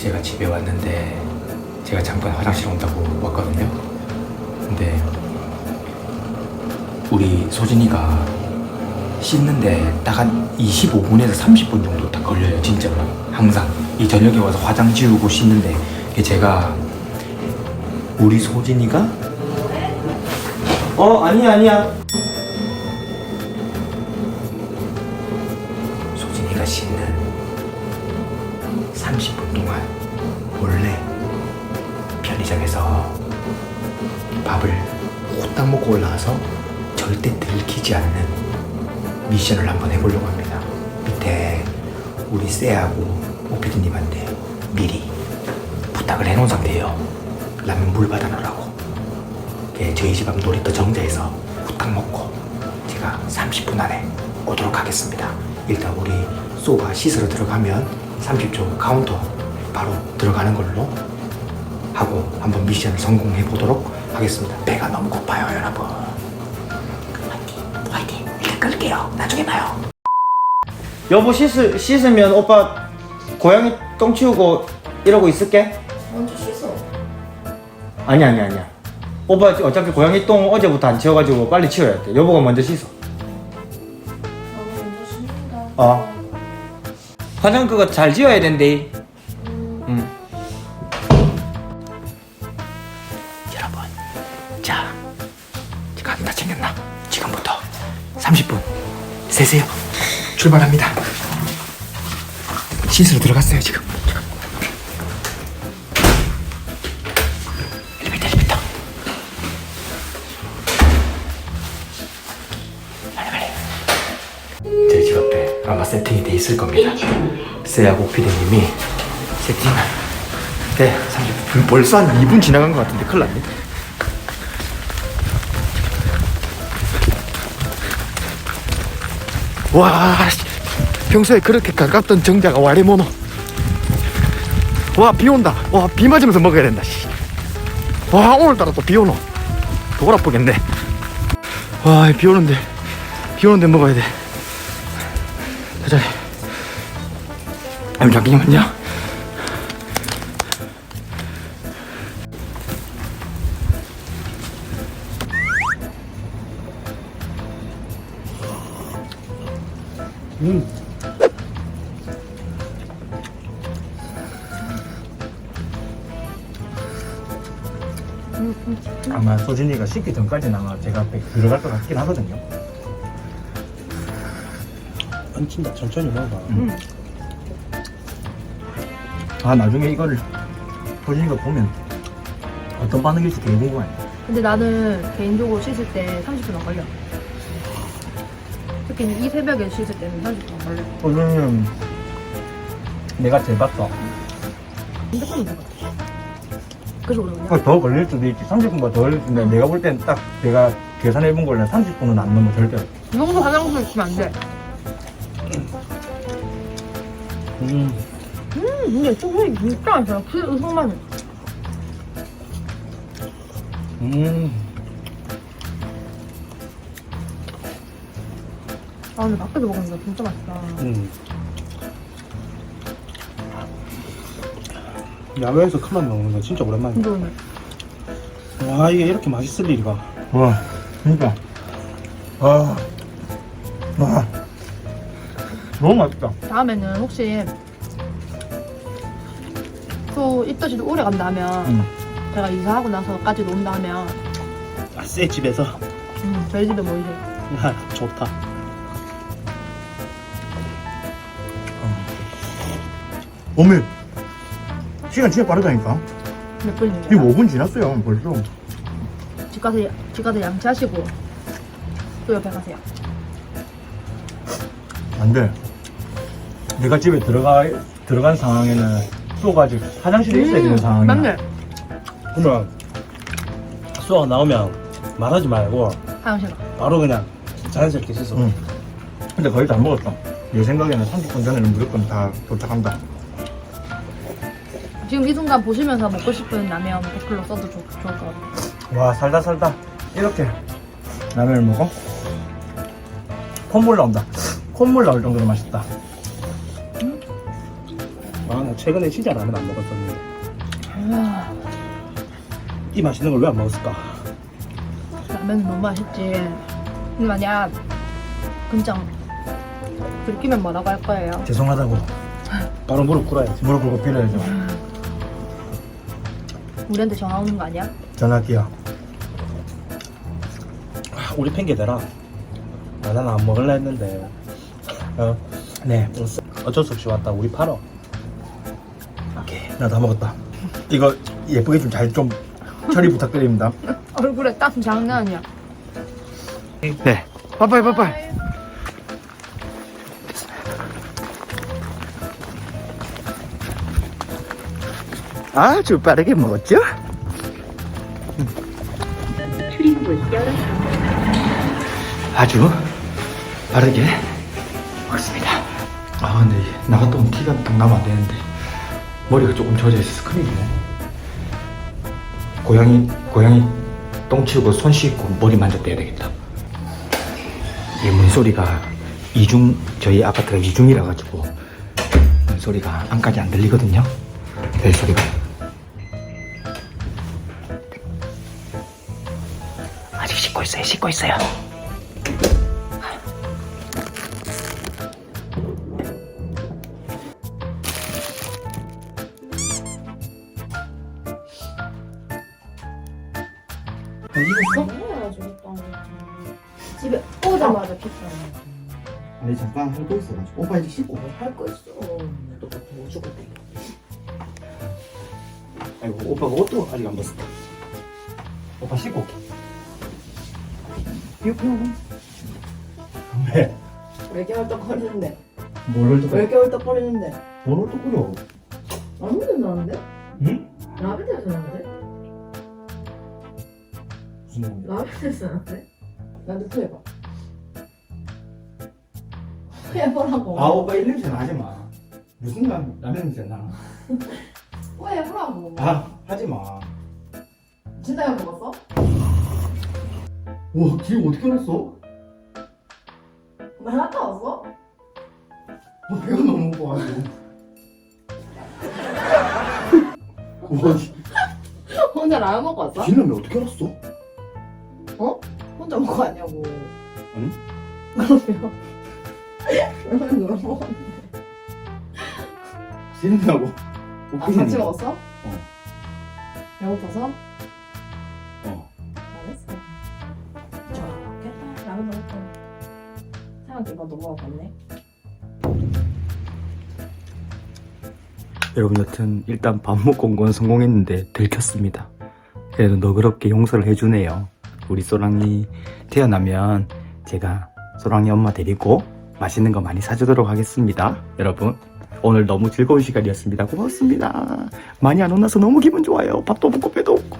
제가 집에 왔는데 제가 잠깐 화장실 온다고 왔거든요. 근데 우리 소진이가 씻는데 딱 한 25분에서 30분 정도 딱 걸려요, 진짜로. 항상 이 저녁에 와서 화장 지우고 씻는데 제가 우리 소진이가 어 아니야 아니야 편의점에서 밥을 후딱 먹고 올라와서 절대 들키지 않는 미션을 한번 해보려고 합니다. 밑에 우리 쎄하고 오피디님한테 미리 부탁을 해놓은 상태예요. 라면 물 받아놓으라고. 예, 저희 집 앞 놀이터 정자에서 후딱 먹고 제가 30분 안에 오도록 하겠습니다. 일단 우리 쏘가 씻으러 들어가면 30초 카운터 바로 들어가는 걸로 하고 한번 미션을 성공해 보도록 하겠습니다. 배가 너무 고파요, 여러분. 화이팅, 화이팅. 일단 끌게요. 나중에 봐요. 여보 씻으, 씻으면 오빠 고양이 똥 치우고 이러고 있을게? 먼저 씻어. 아니 아니 아니야 오빠 어차피 고양이 똥 어제부터 안 치워가지고 빨리 치워야 돼 여보가 먼저 씻어 나도 먼저 씻는다. 어 화장 그거 잘 지워야 된대 응. 다 챙겼나? 지금부터 30분 세세요. 출발합니다. 씻으러 들어갔어요 지금. 지금. 엘리베이터, 엘리베이터. 빨리 빨리. 저희 집 앞에 아마 세팅이 돼 있을 겁니다. 세하고 피디님이 세팅을. 네, 30분. 벌써 한 2분 지나간 것 같은데 큰일 났네. 와, 씨. 평소에 그렇게 가깝던 정자가 와리모노. 와, 비 온다. 와, 비 맞으면서 먹어야 된다. 씨. 와, 오늘따라 또 비 오노. 돌아보겠네. 와, 비 오는데, 비 오는데 먹어야 돼. 아니, 잠깐만요. 아마 소진이가 씻기 전까지는 아마 제가 앞에 들어갈 것 같긴 하거든요. 얹힌다. 천천히 먹어봐. 음. 아 나중에 이거를 소진이가 보면 어떤 반응일지 되게 궁금해 근데 나는 개인적으로 씻을 때 30분 안 걸려. 특히 이 새벽에 씻을 때는 30분 안 걸려. 소진이는 내가 재봤어 핸드폰이 누가? 그래서 오래 걸려? 어, 더 걸릴 수도 있지 30분보다 더 걸릴 수도 있는데 내가 볼 땐 딱 내가 계산해본 걸로 30분은 안 넘어 절대로 이 정도 화장실 있으면 안 돼. 음. 음, 근데 소금이 진짜 안 잖아. 그 의성만. 음. 아, 근데 밖에서 먹으니까 진짜 맛있다. 음. 야외에서 큰맘 먹는 거 진짜 오랜만이야 근데 오늘 와 이게 이렇게 맛있을 일이가 와 진짜 아. 와 너무 맛있다 다음에는 혹시 또 입덧이 오래 간다면 음. 제가 이사하고 나서까지 논다면 아쎄 집에서 음, 저희 집에 모이세요. 야 좋다 어메 시간 진짜 빠르다니까 몇 분인데? 이거 5분 지났어요 벌써 집 가서 집 가서 양치하시고 또 옆에 가세요. 안돼 내가 집에 들어가 들어간 상황에는 쏘가 아직 화장실에 있어야 되는 상황이야 맞네. 그러면 수학 나오면 말하지 말고 화장실 가. 바로 그냥 자연스럽게 씻어 응. 근데 거의 다 먹었어 내 생각에는 30분 전에는 무조건 다 도착한다 지금 이 순간 보시면서 먹고 싶은 라면 댓글로 써도 좋, 좋을 것 같아요. 와 살다 살다 이렇게 라면을 먹어? 콧물 나온다 콧물 나올 정도로 맛있다 아 나 최근에 진짜 라면 안 먹었었는데 아, 이 맛있는 걸 왜 안 먹었을까? 라면 너무 맛있지. 근데 만약 근장 들키면 뭐라고 할 거예요? 죄송하다고 바로 무릎 꿇어야지 무릎 꿇고 빌어야죠. 우리한테 전화 오는 거 아니야? 전화할게요. 아, 우리 아, 나는 안 먹을라 했는데 어, 네. 어쩔 수 없이 왔다 우리 팔어 오케이. 나 다 먹었다. 이거 예쁘게 좀 잘 좀 처리 부탁드립니다. 얼굴에 딱 장난 아니야. 네. 빠빠이 빠빠이. 아주 빠르게 먹었죠? 아주 빠르게 먹었습니다. 아 근데 나갔다 오면 티가 딱 나면 안 되는데 머리가 조금 젖어 있어서 큰일이네. 고양이 고양이 똥 치우고 손 씻고 머리 만졌대야 되겠다. 이 문소리가 이중 저희 아파트가 이중이라 가지고 문소리가 안까지 안 들리거든요. 벨 소리가 씻고 있어요. 씻고 있어요. 집에 오자마자 피자. 아니 잠깐 할 거 있어가지고 오빠 이제 씻고 할거 있어. 또뭐 죽었대. 아이고 오빠가 옷도 아직 안 벗었다. 오빠 씻고 올게. 왜? 왜 이렇게 헐떡거리는데? 뭘왜 이렇게 헐떡거리는데? 뭘또 그려? 아무 데서 나는데? 응? 라벤더에서 나는데? 무슨 놈이야? 라벤더에서 나는데? 나도 투해봐. 투해보라고. 아 오빠 이 냄새 나지 마. 무슨 라, 라면 냄새 나? 투해보라고. 아 하지 마. 진짜 해 먹었어? 와 기억 어떻게 났어? 나 갔다 왔어? 와 배가 너무 고파가지고. 와 지- 혼자 라면 먹고 왔어? 진라면 어떻게 알았어? 혼자 먹고 왔냐고. 아니. 그러면. 그러면 누가 먹었는데? 진라고. 아, 같이 먹었어? 어. 배고파서? 너무 아팠네. 여러분 여튼 일단 밥 먹고 온 건 성공했는데 들켰습니다. 그래도 너그럽게 용서를 해주네요. 우리 소랑이 태어나면 제가 소랑이 엄마 데리고 맛있는 거 많이 사주도록 하겠습니다. 여러분 오늘 너무 즐거운 시간이었습니다. 고맙습니다. 많이 안 혼나서 너무 기분 좋아요. 밥도 먹고 배도 없고.